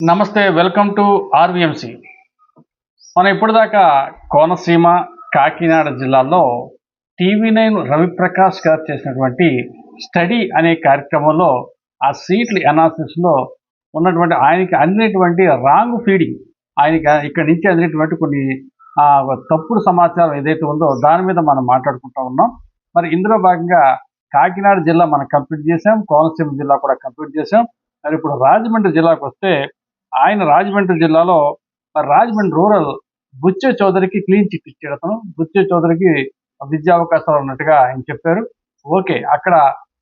నమస్తే welcome to RVMC. మనం ఇప్పటిదాకా కోనసీమ కాకినాడ జిల్లాల్లో టీవీ నైన్ రవిప్రకాష్ గారు చేసినటువంటి స్టడీ అనే కార్యక్రమంలో ఆ సీట్ల అనాలిసిస్లో ఉన్నటువంటి ఆయనకి అందినటువంటి రాంగ్ ఫీడింగ్ ఆయనకి ఇక్కడి నుంచి అందినటువంటి కొన్ని ఆ, తప్పుడు సమాచారం ఏదైతే ఉందో దాని మీద మనం మాట్లాడుకుంటూ ఉన్నాం. మరి ఇందులో భాగంగా కాకినాడ జిల్లా మనం కంప్లీట్ చేసాం కోనసీమ జిల్లా కూడా కంప్లీట్ చేసాం మరి ఇప్పుడు రాజమండ్రి జిల్లాకు వస్తే ఆయన రాజమండ్రి జిల్లాలో మరి రాజమండ్రి రూరల్ బుచ్చే చౌదరికి క్లీన్ చిట్ ఇచ్చాడు అతను. బుచ్చే చౌదరికి విద్యా అవకాశాలు ఉన్నట్టుగా ఆయన చెప్పారు. ఓకే అక్కడ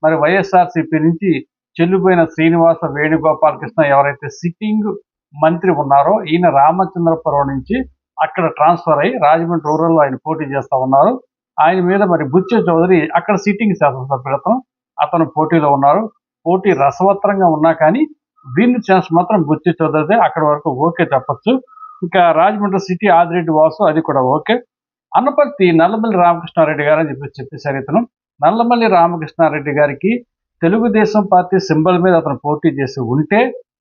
మరి వైఎస్ఆర్సీపీ నుంచి చెల్లిపోయిన శ్రీనివాస వేణుగోపాలకృష్ణ ఎవరైతే సిట్టింగ్ మంత్రి ఉన్నారో ఈయన రామచంద్రపురం నుంచి అక్కడ ట్రాన్స్ఫర్ అయ్యి రాజమండ్రి రూరల్లో ఆయన పోటీ చేస్తా ఉన్నారు. ఆయన మీద మరి బుచ్చే చౌదరి అక్కడ సిట్టింగ్ శాసనసభ్యుడు అతను. అతను పోటీలో ఉన్నారు. పోటీ రసవత్రంగా ఉన్నా కానీ విన్ ఛాన్స్ మాత్రం బుచ్చి చౌదరిదే అక్కడ వరకు ఓకే చెప్పొచ్చు. ఇంకా రాజమండ్రి సిటీ ఆదిరెడ్డి వాసు అది కూడా ఓకే. అనపర్తి నల్లమల్లి రామకృష్ణారెడ్డి గారు అని చెప్పి చెప్పేశారు ఇతను. నల్లమల్లి రామకృష్ణారెడ్డి గారికి తెలుగుదేశం పార్టీ సింబల్ మీద అతను పోటీ చేసి ఉంటే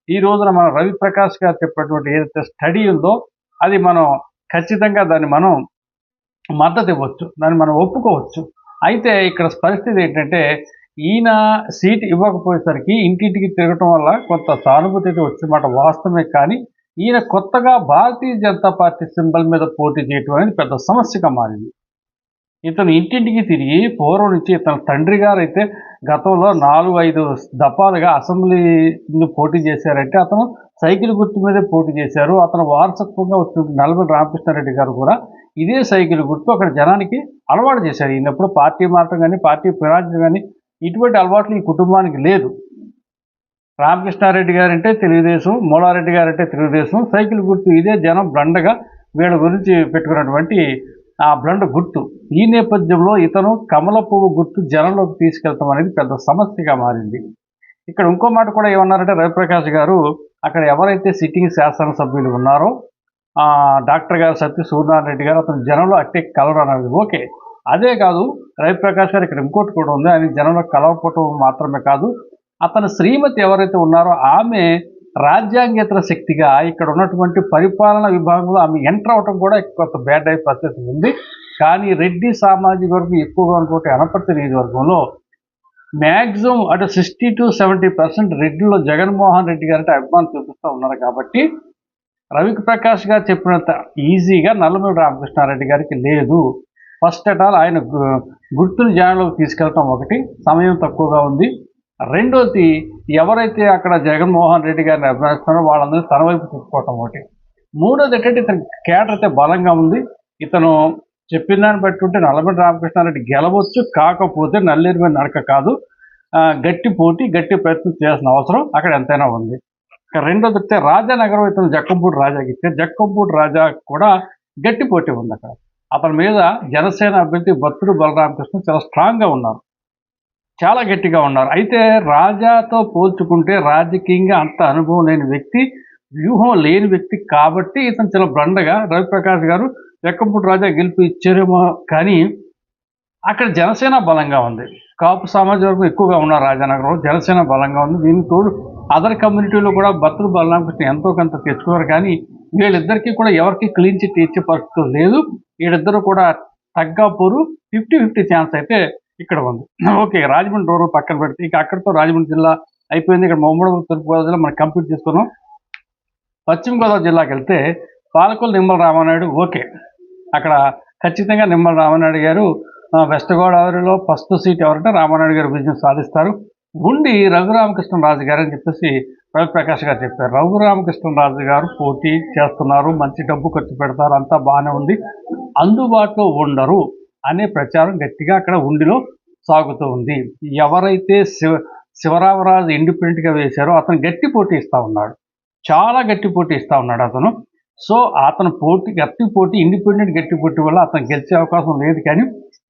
ఈ రోజున మన రవి ప్రకాష్ గారు చెప్పినటువంటి ఏదైతే స్టడీ ఉందో అది మనం ఖచ్చితంగా దాన్ని మనం మద్దతు ఇవ్వచ్చు. దాన్ని మనం ఒప్పుకోవచ్చు. అయితే ఇక్కడ పరిస్థితి ఏంటంటే ఈయన సీట్ ఇవ్వకపోయేసరికి ఇంటింటికి తిరగటం వల్ల కొంత సానుభూతి అయితే వచ్చినమాట వాస్తవమే కానీ ఈయన కొత్తగా భారతీయ జనతా పార్టీ సింబల్ మీద పోటీ చేయటం అనేది పెద్ద సమస్యగా మారింది. ఇతను ఇంటింటికి తిరిగి పూర్వం నుంచి ఇతని తండ్రి గారు అయితే గతంలో నాలుగు ఐదు దఫాలుగా అసెంబ్లీ పోటీ చేశారంటే అతను సైకిల్ గుర్తు మీదే పోటీ చేశారు. అతను వారసత్వంగా వచ్చిన నల్లమల్లి రామకృష్ణారెడ్డి గారు కూడా ఇదే సైకిల్ గుర్తు అక్కడ జనానికి అలవాటు చేశారు. ఈయనప్పుడు పార్టీ మారటం కానీ పార్టీ ఫిరాయించడం కానీ ఇటువంటి అలవాట్లు ఈ కుటుంబానికి లేదు. రామకృష్ణారెడ్డి గారంటే తెలుగుదేశం మూలారెడ్డి గారంటే తెలుగుదేశం. సైకిల్ గుర్తు ఇదే జనం బ్లండగా వీళ్ళ గురించి పెట్టుకున్నటువంటి ఆ బ్లండ్ గుర్తు. ఈ నేపథ్యంలో ఇతను కమల పువ్వు గుర్తు జనంలోకి తీసుకెళ్తాం అనేది పెద్ద సమస్యగా మారింది. ఇక్కడ ఇంకో మాట కూడా ఏమన్నారంటే రవిప్రకాష్ గారు అక్కడ ఎవరైతే సిట్టింగ్ శాసనసభ్యులు ఉన్నారో డాక్టర్ గారు సత్య సూర్యనారాయణ రెడ్డి గారు అతను జనంలో అట్టే కలరు అన్నది. ఓకే. అదే కాదు రవిప్రకాష్ గారు ఇక్కడ ఇంకోటి కూడా ఉంది. ఆయన జనంలో కలవకపోవటం మాత్రమే కాదు. అతని శ్రీమతి ఎవరైతే ఉన్నారో ఆమె రాజ్యాంగేతర శక్తిగా ఇక్కడ ఉన్నటువంటి పరిపాలన విభాగంలో ఆమె ఎంటర్ అవటం కూడా కొంత బ్యాడ్ అయ్యే పరిస్థితి ఉంది. కానీ రెడ్డి సామాజిక వర్గం ఎక్కువగా ఉన్నటువంటి అనపర్తి నియోజకవర్గంలో మ్యాక్సిమం అటు సిక్స్టీ టు సెవెంటీ పర్సెంట్ రెడ్డిలో జగన్మోహన్ రెడ్డి గారంటే అభిమానం చూపిస్తూ ఉన్నారు కాబట్టి రవికి ప్రకాష్ గారు చెప్పినంత ఈజీగా నల్లమూరి రామకృష్ణారెడ్డి గారికి లేదు. ఫస్ట్ అట్ ఆల్ ఆయన గు- గుర్తుని జనంలోకి తీసుకెళ్ళటం ఒకటి సమయం తక్కువగా ఉంది. రెండోది ఎవరైతే అక్కడ జగన్మోహన్ రెడ్డి గారిని అభిమానిస్తున్నారో వాళ్ళందరూ తన వైపు తిప్పుకోవటం ఒకటి. మూడోది ఏంటంటే ఇతని కేటర్ అయితే బలంగా ఉంది. ఇతను చెప్పిన దాన్ని బట్టి ఉంటే రామకృష్ణారెడ్డి గెలవచ్చు కాకపోతే నల్లేరు మీద నడక కాదు. గట్టి పోటీ గట్టి ప్రయత్నం చేయాల్సిన అవసరం అక్కడ ఎంతైనా ఉంది. రెండోది వస్తే రాజానగరం ఇతను జక్కంపూడి రాజాకి ఇస్తే జక్కంపూడి రాజా కూడా గట్టి పోటీ ఉంది అక్కడ. అతని మీద జనసేన అభ్యర్థి భక్తుడు బలరామకృష్ణ చాలా స్ట్రాంగ్గా ఉన్నారు. చాలా గట్టిగా ఉన్నారు. అయితే రాజాతో పోల్చుకుంటే రాజకీయంగా అంత అనుభవం లేని వ్యక్తి వ్యూహం లేని వ్యక్తి కాబట్టి ఇతను చాలా బ్రండగా రవిప్రకాష్ గారు వెక్కంపూడి రాజా గెలుపు ఇచ్చారేమో కానీ అక్కడ జనసేన బలంగా ఉంది. కాపు సమాజ వర్గం ఎక్కువగా ఉన్నారు రాజానగరంలో జనసేన బలంగా ఉంది. దీనికి తోడు అదర్ కమ్యూనిటీలో కూడా భక్తులు బలరామకృష్ణ ఎంతో కొంత తెచ్చుకున్నారు కానీ వీళ్ళిద్దరికీ కూడా ఎవరికి క్లీన్ చిట్ ఇచ్చే పరిస్థితి లేదు. వీళ్ళిద్దరూ కూడా తగ్గాపూరు ఫిఫ్టీ ఫిఫ్టీ ఛాన్స్ అయితే ఇక్కడ ఉంది. ఓకే రాజమండ్రి రూరల్ పక్కన పెడితే ఇక అక్కడితో రాజమండ్రి జిల్లా అయిపోయింది. ఇక్కడ ఉమ్మడి తూర్పుగోదావరి జిల్లా మనం కంప్లీట్ చేసుకున్నాం. పశ్చిమ గోదావరి జిల్లాకి వెళ్తే పాలకొల్లు నిమ్మల రామానాయుడు ఓకే అక్కడ ఖచ్చితంగా నిమ్మల రామానాయుడు గారు వెస్ట్ గోదావరిలో ఫస్ట్ సీట్ ఎవరంటే రామానాయుడు గారు విజయం సాధిస్తారు. ఉండి రఘురామకృష్ణరాజు గారు అని చెప్పేసి రవిప్రకాష్ గారు చెప్పారు. రఘురామకృష్ణరాజు గారు పోటీ చేస్తున్నారు మంచి డబ్బు ఖర్చు పెడతారు అంతా బాగానే ఉంది అందుబాటులో ఉండరు అనే ప్రచారం గట్టిగా అక్కడ ఉండిలో సాగుతూ ఉంది. ఎవరైతే శివ శివరామరాజు ఇండిపెండెంట్గా వేశారో అతను గట్టి పోటీ ఇస్తూ ఉన్నాడు. చాలా గట్టి పోటీ ఇస్తూ ఉన్నాడు అతను. సో అతను పోటీ గట్టి పోటీ ఇండిపెండెంట్ గట్టి పోటీ వల్ల అతను గెలిచే అవకాశం లేదు కానీ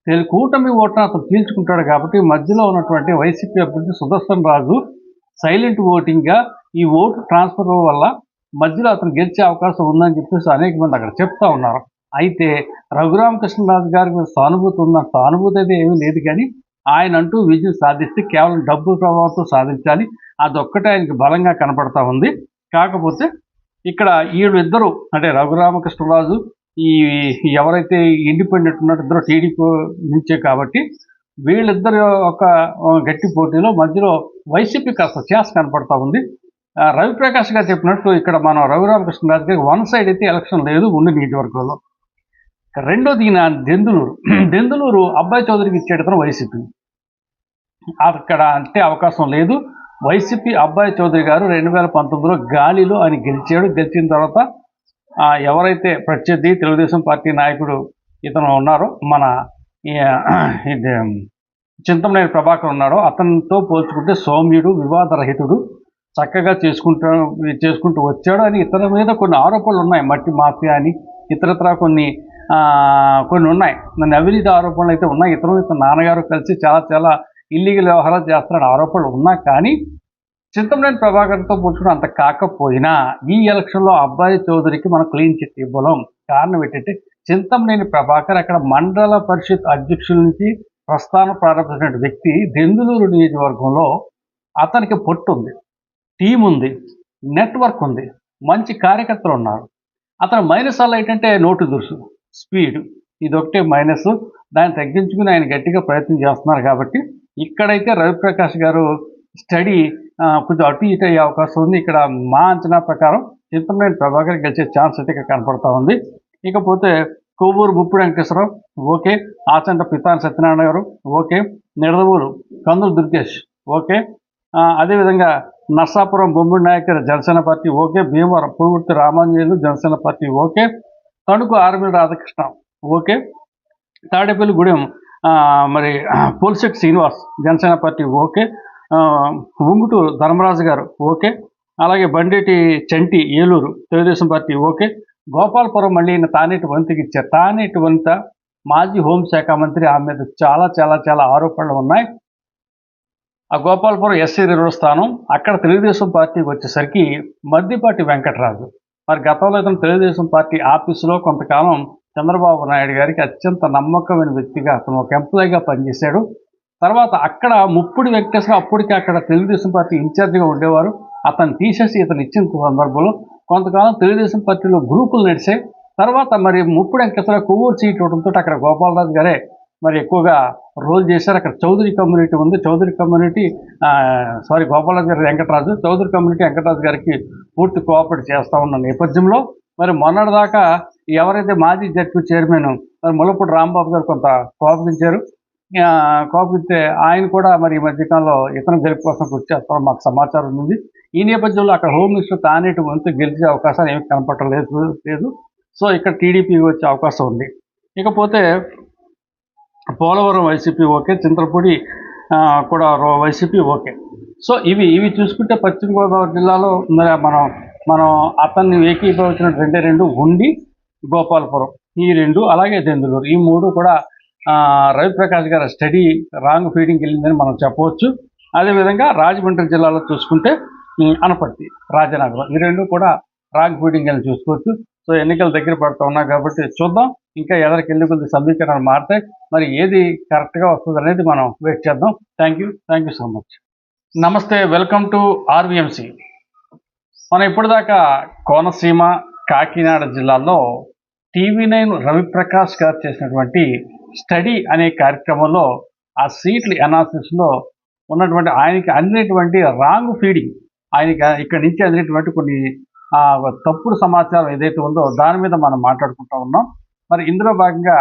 తెలు కూటమి ఓటును అతను పీల్చుకుంటాడు కాబట్టి మధ్యలో ఉన్నటువంటి వైసీపీ అభ్యర్థి సుదర్శన్ రాజు సైలెంట్ ఓటింగ్గా ఈ ఓటు ట్రాన్స్ఫర్ వల్ల మధ్యలో అతను గెలిచే అవకాశం ఉందని చెప్పేసి అనేక మంది అక్కడ చెప్తా ఉన్నారు. అయితే రఘురామకృష్ణరాజు గారి మీద సానుభూతి ఉన్న సానుభూతి అయితే ఏమీ లేదు కానీ ఆయన అంటూ విజయం సాధిస్తే కేవలం డబ్బు ప్రభావంతో సాధించాలి అదొక్కటే ఆయనకి బలంగా కనపడతా ఉంది. కాకపోతే ఇక్కడ వీళ్ళిద్దరూ అంటే రఘురామకృష్ణరాజు ఈ ఎవరైతే ఇండిపెండెంట్ ఉన్నారో ఇద్దరు టీడీపీ నుంచే కాబట్టి వీళ్ళిద్దరు ఒక గట్టి పోటీలో మధ్యలో వైసీపీ కాస్త చేస్ కనపడతా ఉంది. ఆ, రవిప్రకాష్ గారు చెప్పినట్టు ఇక్కడ మనం రఘురామకృష్ణరాజు గారికి వన్ సైడ్ అయితే ఎలక్షన్ లేదు ఉండి నియోజకవర్గంలో. రెండోది ఈయన దెందులూరు. దెందులూరు అబ్బాయి చౌదరికి ఇచ్చేటతను వైసీపీ. అక్కడ అంటే అవకాశం లేదు. వైసీపీ అబ్బాయి చౌదరి గారు రెండు వేల పంతొమ్మిదిలో గాలిలో ఆయన గెలిచాడు. గెలిచిన తర్వాత ఎవరైతే ప్రత్యర్థి తెలుగుదేశం పార్టీ నాయకుడు ఇతను ఉన్నారో మన ఇది చింతమనేని ప్రభాకర్ ఉన్నాడో అతనితో పోల్చుకుంటే సౌమ్యుడు వివాదరహితుడు చక్కగా చేసుకుంటూ చేసుకుంటూ వచ్చాడు అని ఇతని మీద కొన్ని ఆరోపణలు ఉన్నాయి. మట్టి మాఫియా అని ఇతరత్ర కొన్ని కొన్ని ఉన్నాయి. నన్ను అవినీతి ఆరోపణలు అయితే ఉన్నాయి. ఇతను ఇతను నాన్నగారు కలిసి చాలా చాలా ఇల్లీగల్ వ్యవహారాలు చేస్తున్నాడు. ఆరోపణలు ఉన్నా కానీ చింతమనేని ప్రభాకర్తో పోల్చుకుని అంత కాకపోయినా ఈ ఎలక్షన్లో అబ్బాయి చౌదరికి మనం క్లీన్ చిట్ ఇవ్వలేం. కారణం ఏంటంటే చింతమనేని ప్రభాకర్ అక్కడ మండల పరిషత్ అధ్యక్షుల నుంచి ప్రస్థానం ప్రారంభించిన వ్యక్తి దెందులూరు నియోజకవర్గంలో అతనికి పొట్టు ఉంది టీం ఉంది నెట్వర్క్ ఉంది మంచి కార్యకర్తలు ఉన్నారు. అతను మైనస్ అలా ఏంటంటే నోటు దురుసు స్పీడ్ ఇదొకటే మైనస్. దాన్ని తగ్గించుకుని ఆయన గట్టిగా ప్రయత్నం చేస్తున్నారు కాబట్టి ఇక్కడైతే రవిప్రకాష్ గారు స్టడీ కొంచెం అటు ఇటు అయ్యే అవకాశం ఉంది. ఇక్కడ మా అంచనా ప్రకారం చింతమనేని ప్రభాకర్ గెలిచే ఛాన్స్ అయితే ఇక్కడ కనపడతా ఉంది. ఇకపోతే Kovvur Muppidi Venkateswara Rao okay. Achanta Pithani Satyanarayana garu okay. Nidadavole Kandula Durgesh okay. అదేవిధంగా Narsapuram Bommidi Nayakar Jana Sena party okay. Bhimavaram Pulaparthi Ramanjaneyulu Jana Sena party okay. Tanuku Arimilli Radhakrishna okay. Tadepalligudem మరి Polisetty Srinivas Jana Sena party okay. Unguturu Dharmaraju garu okay. అలాగే బండేటి Chanti Eluru Telugu Desam party okay. Gopalapuram మళ్ళీ ఈయన తానేటి వంతకి ఇచ్చారు. తానేటి వంత మాజీ హోంశాఖ మంత్రి ఆమె మీద చాలా చాలా చాలా ఆరోపణలు ఉన్నాయి. ఆ గోపాలపురం ఎస్సీ రిజర్వ్ స్థానం అక్కడ తెలుగుదేశం పార్టీకి వచ్చేసరికి మద్దిపాటి వెంకటరాజు. మరి గతంలో ఇతను తెలుగుదేశం పార్టీ ఆఫీసులో కొంతకాలం చంద్రబాబు నాయుడు గారికి అత్యంత నమ్మకమైన వ్యక్తిగా అతను ఒక ఎంప్లాయీగా పనిచేశాడు. తర్వాత అక్కడ ముప్పుడి వెంకటేశ్వర అప్పటికి అక్కడ తెలుగుదేశం పార్టీ ఇన్ఛార్జిగా ఉండేవారు. అతను తీసేసి ఇతను ఇచ్చిన సందర్భంలో కొంతకాలం తెలుగుదేశం పార్టీలో గ్రూపులు నడిచాయి తర్వాత మరి ముప్పుడు వెంకటేశ్వర కొవ్వూరు సీట్ ఇవ్వడంతో అక్కడ గోపాలరాజు గారే మరి ఎక్కువగా రోల్ చేశారు. అక్కడ చౌదరి కమ్యూనిటీ ఉంది. చౌదరి కమ్యూనిటీ సారీ గోపాలరాజు గారి వెంకటరాజు. చౌదరి కమ్యూనిటీ వెంకటరాజు గారికి పూర్తి కోఆపరేట్ చేస్తూ ఉన్న నేపథ్యంలో మరి మొన్నటిదాకా ఎవరైతే మాజీ జడ్పీ చైర్మన్ మరి ములపూడి రాంబాబు గారు కొంత కోపించారు కోపిస్తే ఆయన కూడా మరి ఈ మధ్యకాలంలో ఇతను గెలుపు కోసం కృషి చేస్తారని మాకు సమాచారం ఉంది. ఈ నేపథ్యంలో అక్కడ హోమ్ మినిస్టర్ తానేటి వంతు గెలిచే అవకాశాలు ఏమి కనపడటం లేదు లేదు. సో ఇక్కడ టీడీపీ వచ్చే అవకాశం ఉంది. ఇకపోతే పోలవరం వైసీపీ ఓకే చింతలపూడి కూడా రో- వైసీపీ ఓకే. సో ఇవి ఇవి చూసుకుంటే పశ్చిమ గోదావరి జిల్లాలో మరి మనం మనం అతన్ని ఏకీభవించిన రెండే రెండు ఉండి గోపాలపురం ఈ రెండు అలాగే దెందులూరు ఈ మూడు కూడా రవిప్రకాష్ గారి స్టడీ రాంగ్ ఫీడింగ్కి వెళ్ళిందని మనం చెప్పవచ్చు. అదేవిధంగా రాజమండ్రి జిల్లాలో చూసుకుంటే అనపర్తి రాజనగరం ఈ రెండు కూడా రాంగ్ ఫీడింగ్ అని చూసుకోవచ్చు. సో ఎన్నికలు దగ్గర పడుతూ ఉన్నాయి కాబట్టి చూద్దాం. ఇంకా ఎదరికి వెళ్ళి కొద్ది సమీకరణలు మారితే మరి ఏది కరెక్ట్గా వస్తుంది అనేది మనం వెయిట్ చేద్దాం. Thank you thank you so much. నమస్తే వెల్కమ్ టు ఆర్వీఎంసి. మనం ఇప్పటిదాకా కోనసీమ కాకినాడ జిల్లాల్లో టీవీ నైన్ రవిప్రకాష్ గారు చేసినటువంటి స్టడీ అనే కార్యక్రమంలో ఆ సీట్ల అనాలిసిస్లో ఉన్నటువంటి ఆయనకి అందినటువంటి రాంగ్ ఫీడింగ్ ఆయనకి ఇక్కడి నుంచి అందినటువంటి కొన్ని ఆ, తప్పుడు సమాచారం ఏదైతే ఉందో దాని మీద మనం మాట్లాడుకుంటూ ఉన్నాం. మరి ఇందులో భాగంగా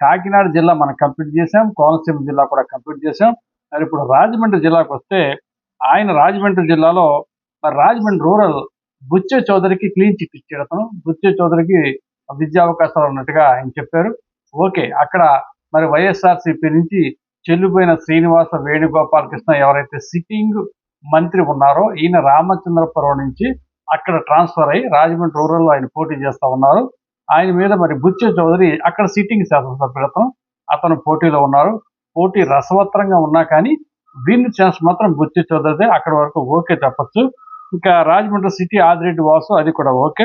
కాకినాడ జిల్లా మనం కంప్లీట్ చేసాం కోనసీమ జిల్లా కూడా కంప్లీట్ చేసాం మరి ఇప్పుడు రాజమండ్రి జిల్లాకు వస్తే ఆయన రాజమండ్రి జిల్లాలో మరి రాజమండ్రి రూరల్ బుచ్చే చౌదరికి క్లీన్ చిట్ ఇచ్చాడు అతను. బుచ్చే చౌదరికి విద్యా అవకాశాలు ఉన్నట్టుగా ఆయన చెప్పారు. ఓకే అక్కడ మరి వైఎస్ఆర్సీపీ నుంచి చెల్లిపోయిన శ్రీనివాస వేణుగోపాలకృష్ణ ఎవరైతే సిట్టింగ్ మంత్రి ఉన్నారో ఈయన రామచంద్రపురం నుంచి అక్కడ ట్రాన్స్ఫర్ అయ్యి రాజమండ్రి రూరల్లో ఆయన పోటీ చేస్తా ఉన్నారు. ఆయన మీద మరి బుచ్చ చౌదరి అక్కడ సిట్టింగ్ శాసనసభ్యులతో అతను అతను పోటీలో ఉన్నారు. పోటీ రసవత్రంగా ఉన్నా కానీ విన్ ఛాన్స్ మాత్రం బుచ్చ చౌదరిదే. అక్కడ వరకు ఓకే చెప్పచ్చు. ఇంకా రాజమండ్రి సిటీ ఆదిరెడ్డి వాసు అది కూడా ఓకే.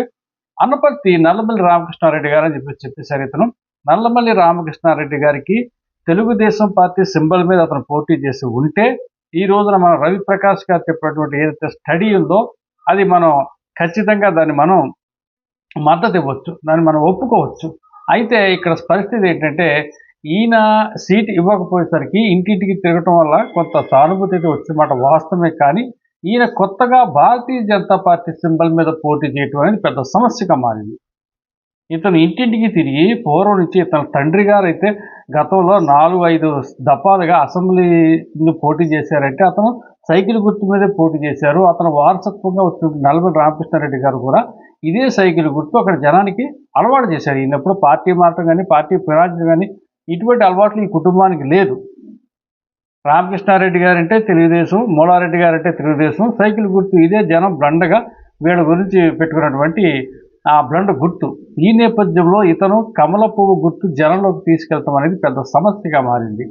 అనపర్తి నల్లమల్లి రామకృష్ణారెడ్డి గారు అని చెప్పి చెప్పేశారు ఇతను. నల్లమల్లి రామకృష్ణారెడ్డి గారికి తెలుగుదేశం పార్టీ సింబల్ మీద అతను పోటీ చేసి ఉంటే ఈ రోజున మన రవిప్రకాష్ గారు చెప్పినటువంటి ఏదైతే స్టడీ ఉందో అది మనం ఖచ్చితంగా దాన్ని మనం మద్దతు ఇవ్వచ్చు దాన్ని మనం ఒప్పుకోవచ్చు. అయితే ఇక్కడ పరిస్థితి ఏంటంటే ఈయన సీట్ ఇవ్వకపోయేసరికి ఇంటింటికి తిరగటం వల్ల కొంత సానుభూతి అయితే వచ్చిందన్నమాట వాస్తవమే కానీ ఈయన కొత్తగా భారతీయ జనతా పార్టీ సింబల్ మీద పోటీ చేయటం అనేది పెద్ద సమస్యగా మారింది. ఇతను ఇంటింటికి తిరిగి పూర్వం నుంచి ఇతని తండ్రి గారు అయితే గతంలో నాలుగు ఐదు దఫాలుగా అసెంబ్లీ పోటీ చేశారంటే అతను సైకిల్ గుర్తు మీదే పోటీ చేశారు. అతను వారసత్వంగా వచ్చిన నల్లమల్లి రామకృష్ణారెడ్డి గారు కూడా ఇదే సైకిల్ గుర్తు అక్కడ జనానికి అలవాటు చేశారు. ఈయనప్పుడు పార్టీ మారటం కానీ పార్టీ ఫిరాయించడం కానీ ఇటువంటి అలవాట్లు ఈ కుటుంబానికి లేదు. రామకృష్ణారెడ్డి గారంటే తెలుగుదేశం మూలారెడ్డి గారంటే తెలుగుదేశం. సైకిల్ గుర్తు ఇదే జనం బ్లండగా వీళ్ళ గురించి పెట్టుకున్నటువంటి ఆ బ్లండ్ గుర్తు. ఈ నేపథ్యంలో ఇతను కమల పువ్వు గుర్తు జనంలోకి తీసుకెళ్తాం అనేది పెద్ద సమస్యగా మారింది.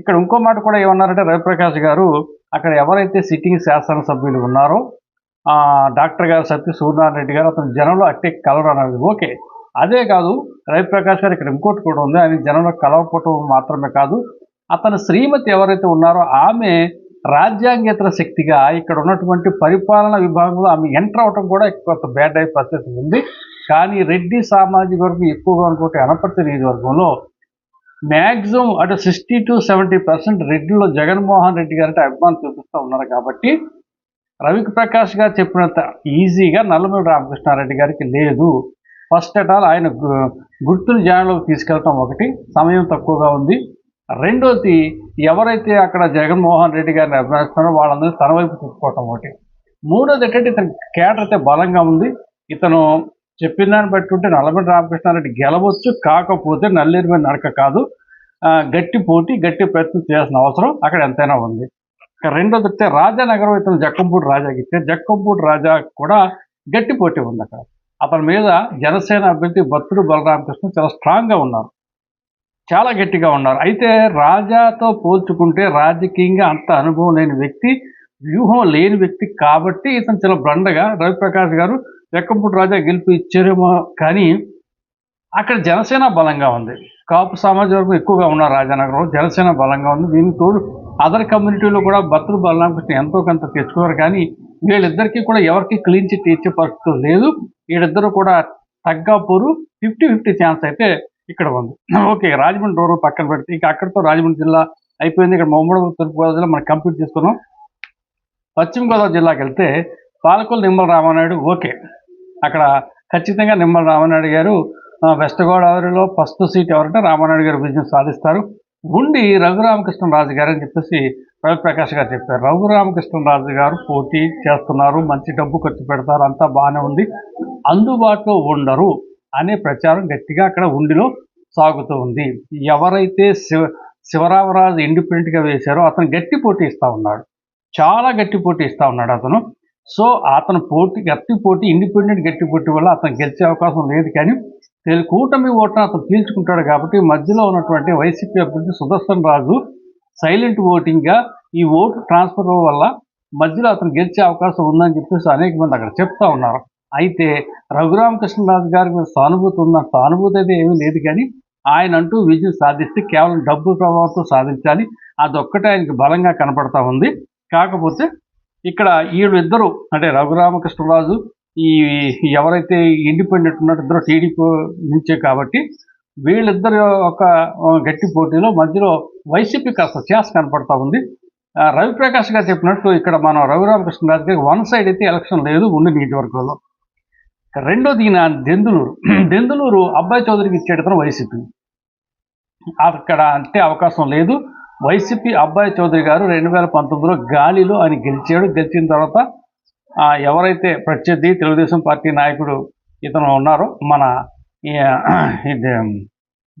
ఇక్కడ ఇంకో మాట కూడా ఏమన్నారంటే రవిప్రకాష్ గారు అక్కడ ఎవరైతే సిట్టింగ్ శాసనసభ్యులు ఉన్నారో డాక్టర్ గారు సత్య సూర్యనారాయణ రెడ్డి గారు అతను జనంలో అట్టే కలరు ఓకే. అదే కాదు రవిప్రకాష్ గారు ఇక్కడ ఇంకోటి కూడా ఉంది ఆయన జనంలో కలవకపోవటం మాత్రమే కాదు. అతని శ్రీమతి ఎవరైతే ఉన్నారో ఆమె రాజ్యాంగేతర శక్తిగా ఇక్కడ ఉన్నటువంటి పరిపాలన విభాగంలో ఆమె ఎంటర్ అవటం కూడా కొంత బ్యాడ్ అయ్యే పరిస్థితి ఉంది. కానీ రెడ్డి సామాజిక వర్గం ఎక్కువగా ఉన్నటువంటి అనపర్తి నియోజకవర్గంలో మ్యాక్సిమం అటు సిక్స్టీ టు సెవెంటీ పర్సెంట్ రెడ్డిలో జగన్మోహన్ రెడ్డి గారంటే అభిమానం చూపిస్తూ ఉన్నారు కాబట్టి రవి ప్రకాష్ గారు చెప్పినంత ఈజీగా నల్లమూరి రామకృష్ణారెడ్డి గారికి లేదు. ఫస్ట్ అట్ ఆల్ ఆయన గు- గుర్తుని జనంలోకి తీసుకెళ్ళటం ఒకటి సమయం తక్కువగా ఉంది. రెండోది ఎవరైతే అక్కడ జగన్మోహన్ రెడ్డి గారిని అభిమానిస్తున్నారో వాళ్ళందరూ తన వైపు తిప్పుకోవటం ఒకటి. మూడోది ఏంటంటే ఇతని కేటర్ అయితే బలంగా ఉంది. ఇతను చెప్పిన దాన్ని బట్టి ఉంటే నల్లమూరి రామకృష్ణారెడ్డి గెలవచ్చు కాకపోతే నల్లేరు మీద నడక కాదు. గట్టి పోటీ గట్టి ప్రయత్నం చేయాల్సిన అవసరం అక్కడ ఎంతైనా ఉంది. ఇక రెండోది వస్తే రాజానగరం ఇతను జక్కంపూడి రాజాకి ఇస్తే జక్కంపూడి రాజా కూడా గట్టి పోటీ ఉంది అక్కడ. అతని మీద జనసేన అభ్యర్థి భక్తుడు బలరామకృష్ణ చాలా స్ట్రాంగ్గా ఉన్నారు. చాలా గట్టిగా ఉన్నారు. అయితే రాజాతో పోల్చుకుంటే రాజకీయంగా అంత అనుభవం లేని వ్యక్తి వ్యూహం లేని వ్యక్తి కాబట్టి ఇతను చాలా బ్రండగా రవిప్రకాష్ గారు వెక్కంపూడి రాజా గెలిపి ఇచ్చారేమో కానీ అక్కడ జనసేన బలంగా ఉంది. కాపు సామాజిక వర్గం ఎక్కువగా ఉన్నారు రాజానగరంలో జనసేన బలంగా ఉంది. దీనికి తోడు అదర్ కమ్యూనిటీలో కూడా భక్తులు బలరామకృష్ణ ఎంతో కొంత తెచ్చుకున్నారు. కానీ వీళ్ళిద్దరికీ కూడా ఎవరికి క్లీన్ చిట్ ఇచ్చే పరిస్థితి లేదు. వీళ్ళిద్దరూ కూడా తగ్గాపూరు ఫిఫ్టీ ఫిఫ్టీ ఛాన్స్ అయితే ఇక్కడ ఉంది. ఓకే రాజమండ్రి రూరల్ పక్కన పెడితే ఇక అక్కడితో రాజమండ్రి జిల్లా అయిపోయింది. ఇక్కడ మమ్మడి తూర్పుగోదావరి జిల్లా మనం కంప్లీట్ చేసుకున్నాం. పశ్చిమ గోదావరి జిల్లాకి వెళ్తే పాలకొల్లు నిమ్మల రామానాయుడు ఓకే. అక్కడ ఖచ్చితంగా నిమ్మల రామనాయుడు గారు వెస్ట్ గోదావరిలో ఫస్ట్ సీట్ ఎవరంటే రామానాయుడు గారు విజయం సాధిస్తారు. ఉండి రఘురామకృష్ణరాజు గారు అని చెప్పేసి రవిప్రకాష్ గారు చెప్పారు. రఘురామకృష్ణరాజు గారు పోటీ చేస్తున్నారు మంచి డబ్బు ఖర్చు పెడతారు అంతా బాగానే ఉంది. అందుబాటులో ఉండరు అనే ప్రచారం గట్టిగా అక్కడ ఉండిలో సాగుతూ ఉంది. ఎవరైతే శివ శివరామరాజు ఇండిపెండెంట్గా వేశారో అతను గట్టి పోటీ ఇస్తా ఉన్నాడు. చాలా గట్టి పోటీ ఇస్తూ ఉన్నాడు అతను. సో అతను పోటీ గట్టి పోటీ ఇండిపెండెంట్ గట్టి పోటీ వల్ల అతను గెలిచే అవకాశం లేదు. కానీ తెలు కూటమి ఓటును అతను పీల్చుకుంటాడు కాబట్టి మధ్యలో ఉన్నటువంటి వైసీపీ అభ్యర్థి సుదర్శన్ రాజు సైలెంట్ ఓటింగ్గా ఈ ఓటు ట్రాన్స్ఫర్ వల్ల మధ్యలో అతను గెలిచే అవకాశం ఉందని చెప్పేసి అనేక మంది అక్కడ చెప్తా ఉన్నారు. అయితే రఘురామకృష్ణరాజు గారి మీద సానుభూతి ఉన్న సానుభూతి అయితే ఏమీ లేదు కానీ ఆయన అంటూ విజయం సాధిస్తే కేవలం డబ్బు ప్రభావంతో సాధించాలి. అదొక్కటే ఆయనకి బలంగా కనపడతా ఉంది. కాకపోతే ఇక్కడ వీళ్ళిద్దరూ అంటే రఘురామకృష్ణరాజు ఈ ఎవరైతే ఇండిపెండెంట్ ఉన్నారో ఇద్దరు టీడీపీ నుంచే కాబట్టి వీళ్ళిద్దరు ఒక గట్టి పోటీలో మధ్యలో వైసీపీ కాస్త చేస్ కనపడతా ఉంది. ఆ, రవిప్రకాష్ గారు చెప్పినట్టు ఇక్కడ మనం రఘురామకృష్ణరాజు గారికి వన్ సైడ్ అయితే ఎలక్షన్ లేదు ఉండి నియోజకవర్గంలో. రెండోది ఈయన దెందులూరు. దెందులూరు అబ్బాయి చౌదరికి ఇచ్చేటతను వైసీపీ. అక్కడ అంటే అవకాశం లేదు. వైసీపీ అబ్బాయి చౌదరి గారు రెండు వేల పంతొమ్మిదిలో గాలిలో ఆయన గెలిచాడు. గెలిచిన తర్వాత ఎవరైతే ప్రత్యర్థి తెలుగుదేశం పార్టీ నాయకుడు ఇతను ఉన్నారో మన ఈ, ఇది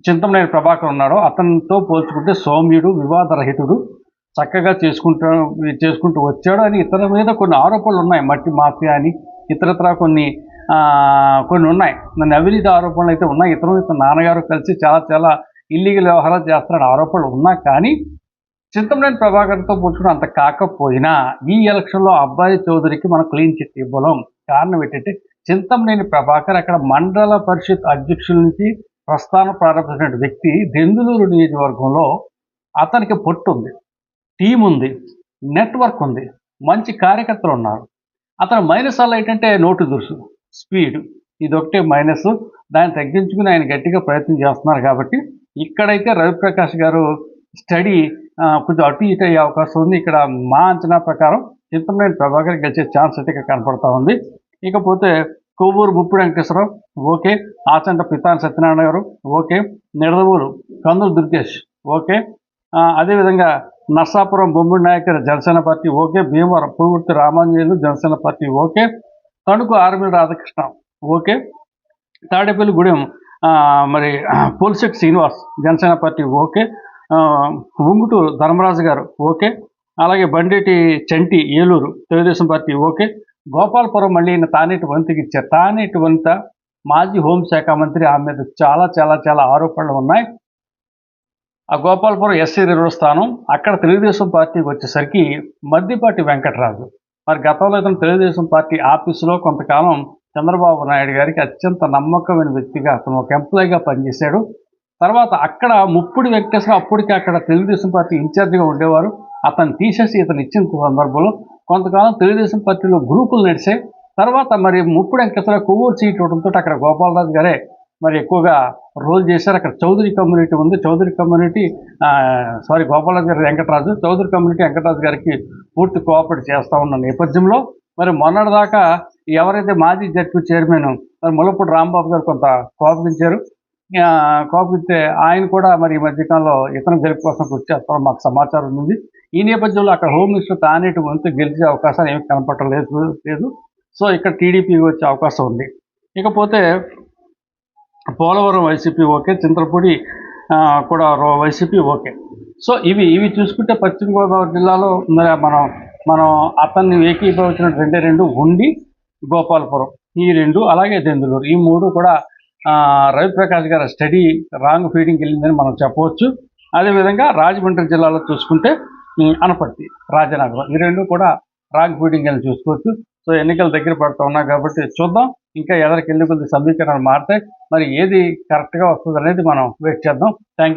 చింతమనేని ప్రభాకర్ ఉన్నాడో అతనితో పోల్చుకుంటే సౌమ్యుడు వివాదరహితుడు చక్కగా చేసుకుంటూ చేసుకుంటూ వచ్చాడు అని ఇతని మీద కొన్ని ఆరోపణలు ఉన్నాయి. మట్టి మాఫియా అని ఇతరత్ర కొన్ని కొన్ని ఉన్నాయి. నన్ను అవినీతి ఆరోపణలు అయితే ఉన్నాయి. ఇతను ఇతను నాన్నగారు కలిసి చాలా చాలా ఇల్లీగల్ వ్యవహారాలు చేస్తున్న ఆరోపణలు ఉన్నా కానీ చింతమనేని ప్రభాకర్తో పోల్చుకుని అంత కాకపోయినా ఈ ఎలక్షన్లో అబ్బాయి చౌదరికి మనం క్లీన్ చిట్ ఇవ్వలేం. కారణం ఏంటంటే చింతమనేని ప్రభాకర్ అక్కడ మండల పరిషత్ అధ్యక్షుల నుంచి ప్రస్థానం ప్రారంభించిన వ్యక్తి దెందులూరు నియోజకవర్గంలో అతనికి పొట్టు ఉంది టీం ఉంది నెట్వర్క్ ఉంది మంచి కార్యకర్తలు ఉన్నారు. అతను మైనస్ వల్ల ఏంటంటే నోటు దురుసు స్పీడ్ ఇది మైనస్. దాన్ని తగ్గించుకుని ఆయన గట్టిగా ప్రయత్నం చేస్తున్నారు కాబట్టి ఇక్కడైతే రవిప్రకాష్ గారు స్టడీ కొంచెం అటు ఇటు అయ్యే అవకాశం ఉంది. ఇక్కడ మా అంచనా ప్రకారం చింతమనేని ప్రభాకర్ గెలిచే ఛాన్స్ అయితే ఇక్కడ కనపడతా ఉంది. ఇకపోతే Kovvur Muppidi Venkateswara Rao okay. Achanta Pithani Satyanarayana garu okay. Nidadavole Kandula Durgesh okay. అదేవిధంగా Narsapuram Bommidi Nayakar Jana Sena party okay. Bhimavaram Pulaparthi Ramanjaneyulu Jana Sena party okay. Tanuku Arimilli Radhakrishna okay. Tadepalligudem మరి Polisetty Srinivas Jana Sena party okay. Unguturu Dharmaraju garu okay. అలాగే బండేటి Chanti Eluru Telugu Desam party okay. Gopalapuram మళ్ళీ తానేటి వంతకి ఇచ్చారు. తానేటి వంత మాజీ హోంశాఖ మంత్రి ఆమె మీద చాలా చాలా చాలా ఆరోపణలు ఉన్నాయి. ఆ గోపాలపురం ఎస్సీ రిజర్వ్ స్థానం అక్కడ తెలుగుదేశం పార్టీకి వచ్చేసరికి మద్దిపాటి వెంకటరాజు. మరి గతంలో ఇతను తెలుగుదేశం పార్టీ ఆఫీసులో కొంతకాలం చంద్రబాబు నాయుడు గారికి అత్యంత నమ్మకమైన వ్యక్తిగా అతను ఒక ఎంప్లాయీగా పనిచేశాడు. తర్వాత అక్కడ ముప్పుడి వెంకటేశ్వర అప్పటికి అక్కడ తెలుగుదేశం పార్టీ ఇన్ఛార్జిగా ఉండేవారు. అతను తీసేసి ఇతను ఇచ్చిన సందర్భంలో కొంతకాలం తెలుగుదేశం పార్టీలో గ్రూపులు నడిచాయి. తర్వాత మరి ముప్పుడు వెంకటేశ్వర కొవ్వూరు సీట్ ఇవ్వడంతో అక్కడ గోపాలరాజు గారే మరి ఎక్కువగా రోల్ చేశారు. అక్కడ చౌదరి కమ్యూనిటీ ఉంది. చౌదరి కమ్యూనిటీ సారీ గోపాలరాజు గారి వెంకటరాజు. చౌదరి కమ్యూనిటీ వెంకటరాజు గారికి పూర్తి కోఆపరేట్ చేస్తూ ఉన్న నేపథ్యంలో మరి మొన్నటిదాకా ఎవరైతే మాజీ జడ్పీ చైర్మన్ మరి ముల్లపూడి రాంబాబు గారు కొంత కోపగించారు ఆ, కోపగిస్తే ఆయన కూడా మరి ఈ మధ్యకాలంలో ఇతర గెలుపు కోసం కృషి చేస్తారని మాకు సమాచారం ఉంది. ఈ నేపథ్యంలో అక్కడ హోమ్ మినిస్టర్ తానేటి వంతు గెలిచే అవకాశాలు ఏమి కనపడటం లేదు. లేదు సో ఇక్కడ టీడీపీ వచ్చే అవకాశం ఉంది. ఇకపోతే పోలవరం వైసీపీ ఓకే చింతలపూడి కూడా వైసీపీ ఓకే. సో ఇవి ఇవి చూసుకుంటే పశ్చిమ గోదావరి జిల్లాలో మరి మనం మనం అతన్ని ఏకీభవించిన రెండే రెండు ఉండి గోపాలపురం. ఈ రెండు అలాగే దెందులూరు ఈ మూడు కూడా రవిప్రకాష్ గారి స్టడీ రాంగ్ ఫీడింగ్కి వెళ్ళిందని మనం చెప్పవచ్చు. అదేవిధంగా రాజమండ్రి జిల్లాలో చూసుకుంటే అనపర్తి రాజనగరం ఈ రెండు కూడా రాంగ్ ఫీడింగ్ అని చూసుకోవచ్చు. సో ఎన్నికలు దగ్గర పడుతూ ఉన్నాయి కాబట్టి చూద్దాం. ఇంకా ఎదరికి వెళ్ళి కొద్ది సమీకరణలు మారితే మరి ఏది కరెక్ట్గా వస్తుంది అనేది మనం వెయిట్ చేద్దాం. థ్యాంక్